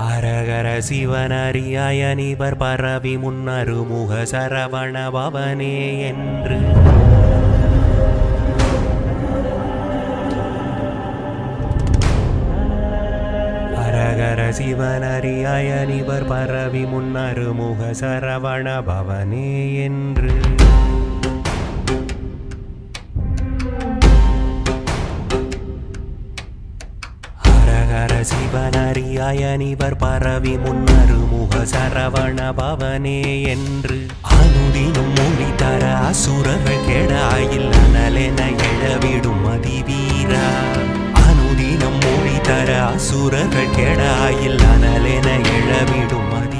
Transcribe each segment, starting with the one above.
ஹரஹர சிவனரியாய நிபர் பரவி முன்னருமுக சரவண பவனே என்று. ஹரஹர சிவனரியாய நிபர் பரவி முன்னருமுக சரவண பவனே என்று. ஹரஹர சிவனரியாய நிபர் பரவி முன்னருமுக சரவண பவனே என்று. அனுதினும் மொழி தர அசுரர்கள் கெடாயில் அனலென எழவிடும் அதிவீரா. அனுதினம் மொழி தர அசுரர்கள் கெடாயில் அனலென எழவிடும் அதிவீரா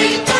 நம